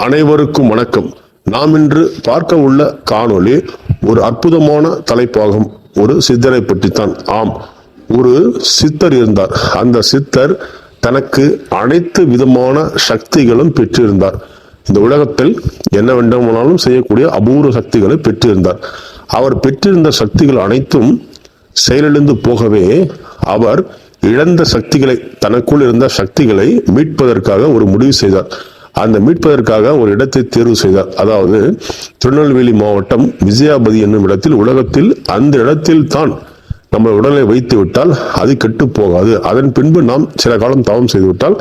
அனைவருக்கும் வணக்கம். நாம் இன்று பார்க்க உள்ள காணொளி ஒரு அற்புதமான தலைப்பாகும். ஒரு சித்தரை பற்றித்தான். ஆம் ஒரு சித்தர் இருந்தார். அந்த சித்தர் தனக்கு அனைத்து விதமான சக்திகளும் பெற்றிருந்தார். இந்த உலகத்தில் என்ன வேண்டுமானாலும் செய்யக்கூடிய அபூர்வ சக்திகளை பெற்றிருந்தார். அவர் பெற்றிருந்த சக்திகள் அனைத்தும் செயலிழந்து போகவே அவர் இழந்த சக்திகளை தனக்குள் இருந்த சக்திகளை மீட்பதற்காக ஒரு முடிவு செய்தார். அந்த மீட்பதற்காக ஒரு இடத்தை தேர்வு செய்தார். அதாவது திருநெல்வேலி மாவட்டம் விஜயாபதி என்னும் இடத்தில் உலகத்தில் அந்த இடத்தில் தான் நம்ம உடலை வைத்து விட்டால் அது கெட்டு போகாது. அதன் பின்பு நாம் சில காலம் தவம் செய்து விட்டால்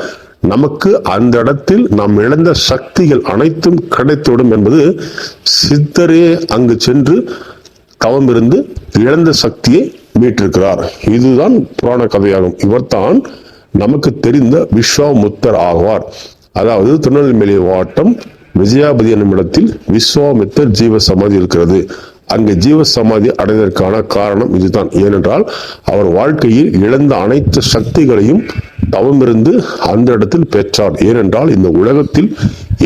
நமக்கு அந்த இடத்தில் நாம் இழந்த சக்திகள் அனைத்தும் கிடைத்துவிடும் என்பது சித்தரே அங்கு சென்று தவம் இருந்து இழந்த சக்தியை மீட்டிருக்கிறார். இதுதான் புராண கதையாகும். இவர்தான் நமக்கு தெரிந்த விஸ்வாமுத்தர் ஆவார். அதாவது திருநெல்வேலி மாவட்டம் விஜயாபதி என்னும் இடத்தில் விஸ்வாமித்தர் ஜீவ சமாதி இருக்கிறது. அங்கு ஜீவ சமாதி அடைவதற்கான காரணம் இதுதான். ஏனென்றால் அவர் வாழ்க்கையில் இழந்த அனைத்து சக்திகளையும் தவமிருந்து அந்த இடத்தில் பெற்றார். ஏனென்றால் இந்த உலகத்தில்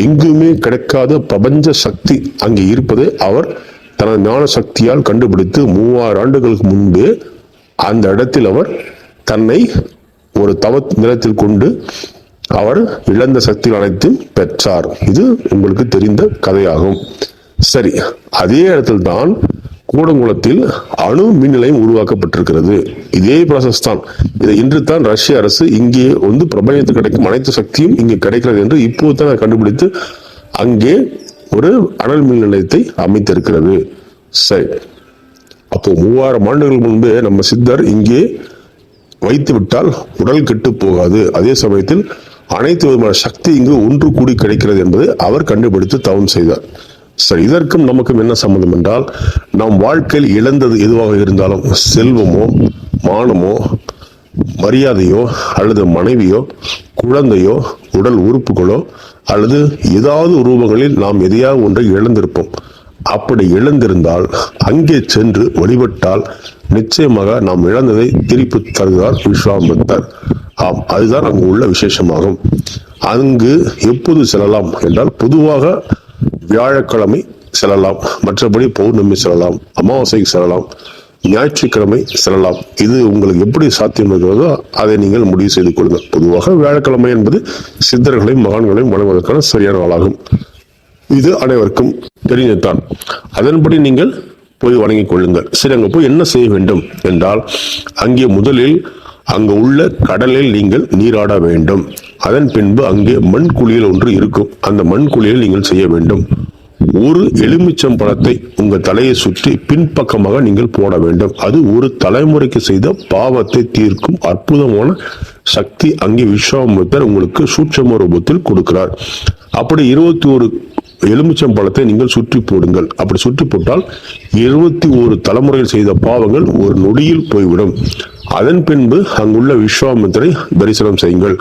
எங்குமே கிடைக்காத பிரபஞ்ச சக்தி அங்கே இருப்பதை அவர் தனது ஞான சக்தியால் கண்டுபிடித்து மூவாயிரம் ஆண்டுகளுக்கு முன்பே அந்த இடத்தில் அவர் தன்னை ஒரு தவ நிலத்தில் கொண்டு அவர் இழந்த சக்திகள் அனைத்தும் பெற்றார். இது உங்களுக்கு தெரிந்த கதையாகும். சரி அதே இடத்தில் தான் கூடங்குளத்தில் அணு மின் நிலையம் உருவாக்கப்பட்டிருக்கிறது. இதே ப்ராசஸ் தான். இதை இன்று தான் ரஷ்ய அரசு இங்கே வந்து பிரபஞ்சத்துக்கு கிடைக்கும் அனைத்து சக்தியும் இங்கே கிடைக்கிறது என்று இப்போது தான் கண்டுபிடித்து அங்கே ஒரு அனல் மின் நிலையத்தை அமைத்திருக்கிறது. சரி அப்போ மூவாயிரம் ஆண்டுகள் முன்பே நம்ம சித்தர் இங்கே வைத்து விட்டால் உடல் கெட்டு போகாது. அதே சமயத்தில் அனைத்து விதமான சக்தி இங்கு ஒன்று கூடி கிடைக்கிறது என்பது அவர் கண்டுபிடித்து தவம் செய்தார். சரி இதற்கும் நமக்கும் என்ன சம்மந்தம் என்றால் நம் வாழ்க்கையில் இழந்தது எதுவாக இருந்தாலும் செல்வமோ மானமோ மரியாதையோ அல்லது மனைவியோ குழந்தையோ உடல் உறுப்புகளோ அல்லது ஏதாவது ரூபங்களில் நாம் எதையாவது ஒன்றை இழந்திருப்போம். அப்படி இழந்திருந்தால் அங்கே சென்று வழிபட்டால் நிச்சயமாக நாம் இழந்ததை திருப்பி தருகிறார் விஸ்வாமித்தர் ஆம் அதுதான் அங்கு உள்ள விசேஷமாகும். அங்கு எப்போது செல்லலாம் என்றால் பொதுவாக வியாழக்கிழமை செல்லலாம் மற்றபடி பௌர்ணமி செல்லலாம் அமாவாசைக்கு செல்லலாம் ஞாயிற்றுக்கிழமை செல்லலாம். இது உங்களுக்கு எப்படி சாத்தியம் இருக்கிறதோ அதை நீங்கள் முடிவு செய்து கொள்ளுங்கள். பொதுவாக வியாழக்கிழமை என்பது சித்தர்களையும் மகான்களையும் வணங்குவதற்கான சரியான நாளாகும். இது அனைவருக்கும் தெரிஞ்சதுதான் அதன்படி நீங்கள் போய் வணங்கிக் கொள்ளுங்கள். சரி அங்கே போய் என்ன செய்ய வேண்டும் என்றால் அங்கே முதலில் அங்கு உள்ள கடலில் நீங்கள் நீராட வேண்டும். அதன் பின்பு அங்கே மண் குளியல் ஒன்று இருக்கும். அந்த மண் குளியல் நீங்கள் செய்ய வேண்டும். ஒரு எலுமிச்சம் பழத்தை உங்கள் தலையை சுற்றி பின்பக்கமாக நீங்கள் போட வேண்டும். அது ஒரு தலைமுறைக்கு செய்த பாவத்தை தீர்க்கும் அற்புதமான சக்தி அங்கே விஸ்வாமித்தர் உங்களுக்கு சூட்சம ரூபத்தில் கொடுக்கிறார். அப்படி இருபத்தி ஒரு எலுமிச்சம் பழத்தை நீங்கள் சுற்றி போடுங்கள். அப்படி சுற்றி போட்டால் இருபத்தி ஒரு தலைமுறையில் செய்த பாவங்கள் ஒரு நொடியில் போய்விடும். அதன் பின்பு அங்குள்ள விஸ்வாமித்திரை தரிசனம் செய்யுங்கள்.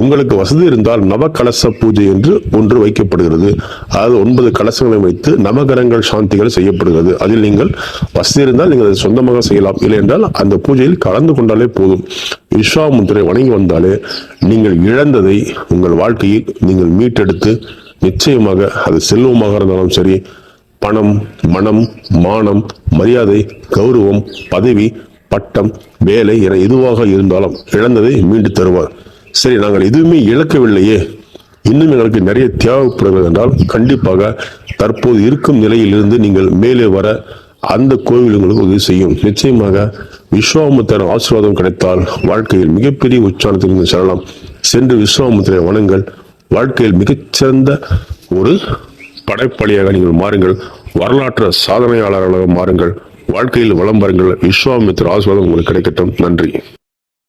உங்களுக்கு வசதி இருந்தால் நவகலச பூஜை என்று ஒன்று வைக்கப்படுகிறது. அதாவது ஒன்பது கலசங்களை வைத்து நவகரங்கள் சாந்திகள் செய்யப்படுகிறது. அதில் நீங்கள் வசதி இருந்தால் நீங்கள் அதை சொந்தமாக செய்யலாம். இல்லை என்றால் அந்த பூஜையில் கலந்து கொண்டாலே போதும். விஸ்வாமுத்திரை வணங்கி வந்தாலே நீங்கள் இழந்ததை உங்கள் வாழ்க்கையில் நீங்கள் மீட்டெடுத்து நிச்சயமாக அது செல்வமாக இருந்தாலும் சரி பணம் மனம் மானம் மரியாதை கௌரவம் பதவி பட்டம் வேலை என எதுவாக இருந்தாலும் இழந்ததை மீண்டு தருவார். சரி நாங்கள் எதுவுமே இழக்கவில்லையே. இன்னும் எங்களுக்கு நிறைய தேவைப்படுகிறது என்றால் கண்டிப்பாக தற்போது இருக்கும் நிலையிலிருந்து நீங்கள் மேலே வர அந்த கோவில் உங்களுக்கு உதவி செய்யும். நிச்சயமாக விஸ்வாமுத்திர ஆசீர்வாதம் கிடைத்தால் வாழ்க்கையில் மிகப்பெரிய உச்சாரத்திற்கு செல்லலாம். சென்று விஸ்வாமுத்திரை வணங்கள். வாழ்க்கையில் மிகச்சிறந்த ஒரு படைப்பலியாக நீங்கள் மாறுங்கள். வரலாற்று சாதனையாளர்களாக மாறுங்கள். வாழ்க்கையில் வளம் பாருங்கள் விஸ்வாமித்திர ஆசீர்வாதம் உங்களுக்கு கிடைக்கட்டும். நன்றி.